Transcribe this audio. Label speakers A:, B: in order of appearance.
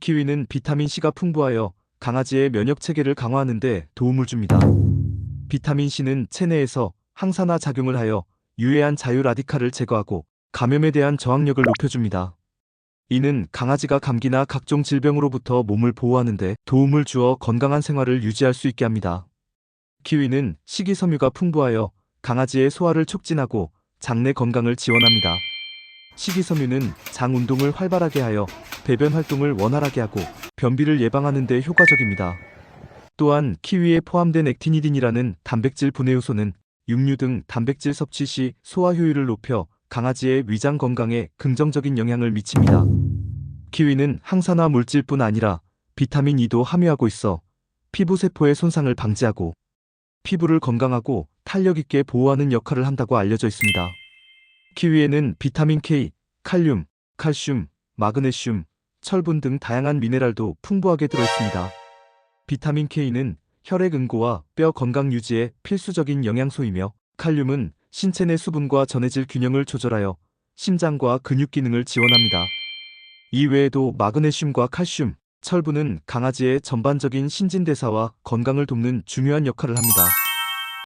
A: 키위는 비타민C가 풍부하여 강아지의 면역 체계를 강화하는 데 도움을 줍니다. 비타민C는 체내에서 항산화 작용을 하여 유해한 자유 라디칼을 제거하고 감염에 대한 저항력을 높여줍니다. 이는 강아지가 감기나 각종 질병으로부터 몸을 보호하는 데 도움을 주어 건강한 생활을 유지할 수 있게 합니다. 키위는 식이섬유가 풍부하여 강아지의 소화를 촉진하고 장내 건강을 지원합니다. 식이섬유는 장 운동을 활발하게 하여 배변 활동을 원활하게 하고 변비를 예방하는 데 효과적입니다. 또한 키위에 포함된 액티니딘이라는 단백질 분해 요소는 육류 등 단백질 섭취 시 소화 효율을 높여 강아지의 위장 건강에 긍정적인 영향을 미칩니다. 키위는 항산화 물질뿐 아니라 비타민 E도 함유하고 있어 피부 세포의 손상을 방지하고 피부를 건강하고 탄력 있게 보호하는 역할을 한다고 알려져 있습니다. 키위에는 비타민 K, 칼륨, 칼슘, 마그네슘, 철분 등 다양한 미네랄도 풍부하게 들어 있습니다. 비타민 K는 혈액 응고와 뼈 건강 유지에 필수적인 영양소이며 칼륨은 신체 내 수분과 전해질 균형을 조절하여 심장과 근육 기능을 지원합니다. 이 외에도 마그네슘과 칼슘, 철분은 강아지의 전반적인 신진대사와 건강을 돕는 중요한 역할을 합니다.